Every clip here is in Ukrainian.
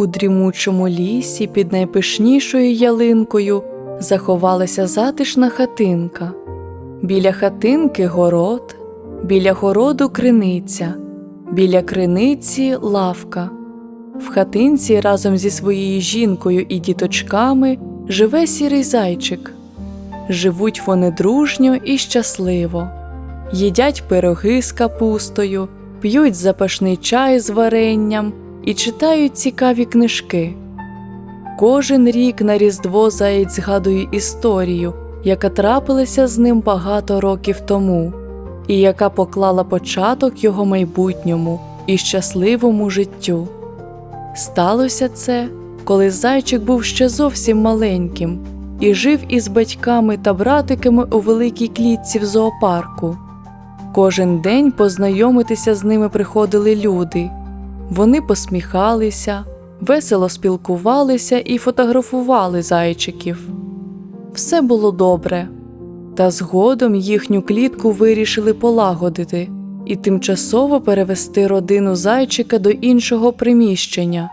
У дрімучому лісі під найпишнішою ялинкою заховалася затишна хатинка. Біля хатинки город, біля городу криниця, біля криниці лавка. В хатинці разом зі своєю жінкою і діточками живе сірий зайчик. Живуть вони дружньо і щасливо, їдять пироги з капустою, п'ють запашний чай з варенням і читають цікаві книжки. Кожен рік на Різдво заєць згадує історію, яка трапилася з ним багато років тому, і яка поклала початок його майбутньому і щасливому життю. Сталося це, коли зайчик був ще зовсім маленьким і жив із батьками та братиками у великій клітці в зоопарку. Кожен день познайомитися з ними приходили люди. Вони посміхалися, весело спілкувалися і фотографували зайчиків. Все було добре, та згодом їхню клітку вирішили полагодити і тимчасово перевести родину зайчика до іншого приміщення.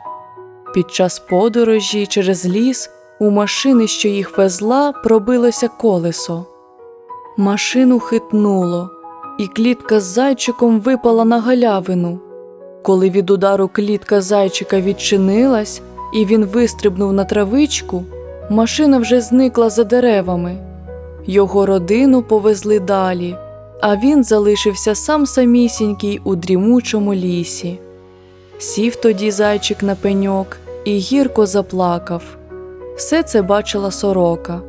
Під час подорожі через ліс у машини, що їх везла, пробилося колесо. Машину хитнуло, і клітка з зайчиком випала на галявину. Коли від удару клітка зайчика відчинилась і він вистрибнув на травичку, машина вже зникла за деревами. Його родину повезли далі, а він залишився сам самісінький у дрімучому лісі. Сів тоді зайчик на пеньок і гірко заплакав. Все це бачила сорока.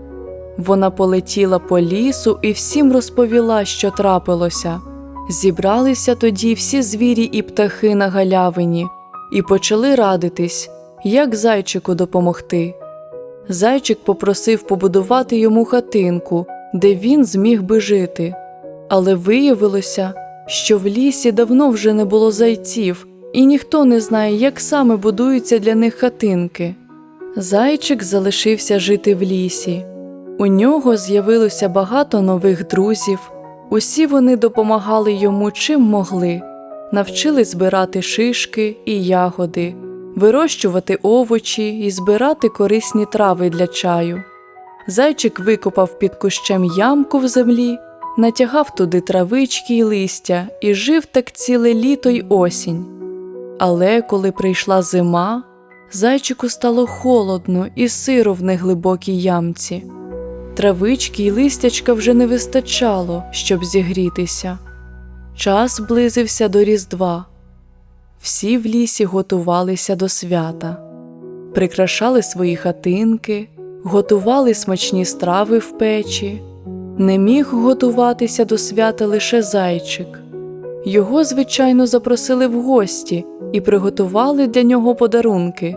Вона полетіла по лісу і всім розповіла, що трапилося. Зібралися тоді всі звірі і птахи на галявині і почали радитись, як зайчику допомогти. Зайчик попросив побудувати йому хатинку, де він зміг би жити. Але виявилося, що в лісі давно вже не було зайців, і ніхто не знає, як саме будуються для них хатинки. Зайчик залишився жити в лісі. У нього з'явилося багато нових друзів. Усі вони допомагали йому чим могли, навчили збирати шишки і ягоди, вирощувати овочі і збирати корисні трави для чаю. Зайчик викопав під кущем ямку в землі, натягав туди травички й листя і жив так ціле літо й осінь. Але коли прийшла зима, зайчику стало холодно і сиро в неглибокій ямці. Травички й листячка вже не вистачало, щоб зігрітися. Час близився до Різдва. Всі в лісі готувалися до свята, прикрашали свої хатинки, готували смачні страви в печі. Не міг готуватися до свята лише зайчик. Його, звичайно, запросили в гості і приготували для нього подарунки.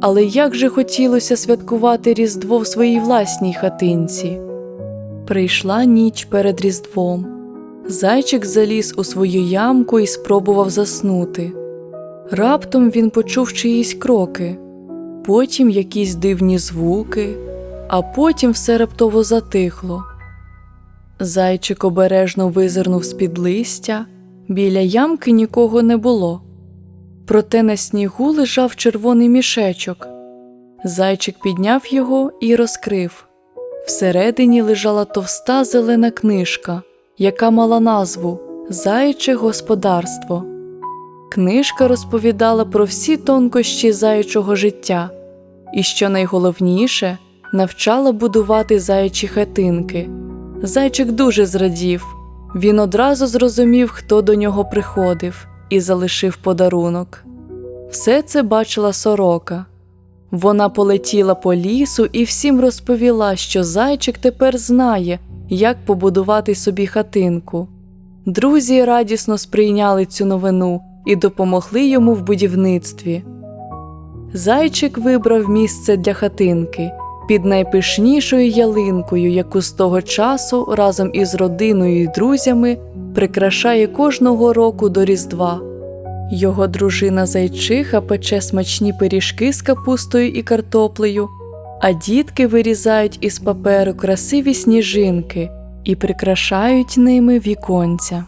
Але як же хотілося святкувати Різдво в своїй власній хатинці. Прийшла ніч перед Різдвом. Зайчик заліз у свою ямку і спробував заснути. Раптом він почув чиїсь кроки, потім якісь дивні звуки, а потім все раптово затихло. Зайчик обережно визирнув з-під листя, біля ямки нікого не було. Проте на снігу лежав червоний мішечок. Зайчик підняв його і розкрив. Всередині лежала товста зелена книжка, яка мала назву Зайче господарство. Книжка розповідала про всі тонкощі заячого життя і, що найголовніше, навчала будувати заячі хатинки. Зайчик дуже зрадів. Він одразу зрозумів, хто до нього приходив, і залишив подарунок. Все це бачила сорока. Вона полетіла по лісу і всім розповіла, що зайчик тепер знає, як побудувати собі хатинку. Друзі радісно сприйняли цю новину і допомогли йому в будівництві. Зайчик вибрав місце для хатинки під найпишнішою ялинкою, яку з того часу разом із родиною і друзями прикрашає кожного року до Різдва. Його дружина зайчиха пече смачні пиріжки з капустою і картоплею, а дітки вирізають із паперу красиві сніжинки і прикрашають ними віконця.